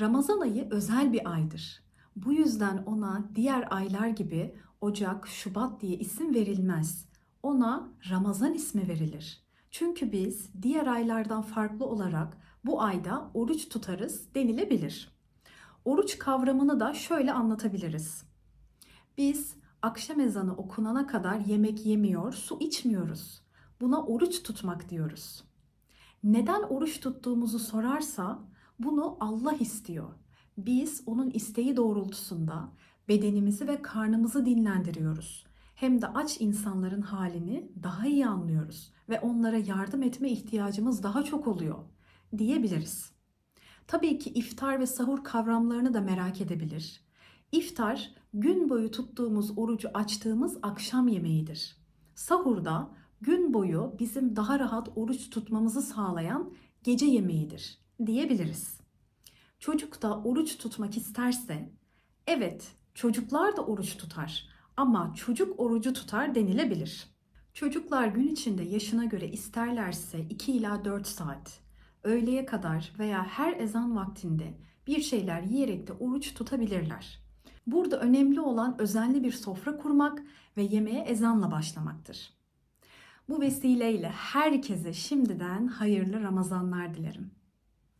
Ramazan ayı özel bir aydır. Bu yüzden ona diğer aylar gibi Ocak, Şubat diye isim verilmez. Ona Ramazan ismi verilir. Çünkü biz diğer aylardan farklı olarak bu ayda oruç tutarız denilebilir. Oruç kavramını da şöyle anlatabiliriz. Biz akşam ezanı okunana kadar yemek yemiyor, su içmiyoruz. Buna oruç tutmak diyoruz. Neden oruç tuttuğumuzu sorarsa bunu Allah istiyor. Biz onun isteği doğrultusunda bedenimizi ve karnımızı dinlendiriyoruz. Hem de aç insanların halini daha iyi anlıyoruz ve onlara yardım etme ihtiyacımız daha çok oluyor diyebiliriz. Tabii ki iftar ve sahur kavramlarını da merak edebilir. İftar gün boyu tuttuğumuz orucu açtığımız akşam yemeğidir. Sahurda gün boyu bizim daha rahat oruç tutmamızı sağlayan gece yemeğidir diyebiliriz. Çocuk da oruç tutmak isterse, evet çocuklar da oruç tutar ama çocuk orucu tutar denilebilir. Çocuklar gün içinde yaşına göre isterlerse 2 ila 4 saat, öğleye kadar veya her ezan vaktinde bir şeyler yiyerek de oruç tutabilirler. Burada önemli olan özenli bir sofra kurmak ve yemeğe ezanla başlamaktır. Bu vesileyle herkese şimdiden hayırlı Ramazanlar dilerim.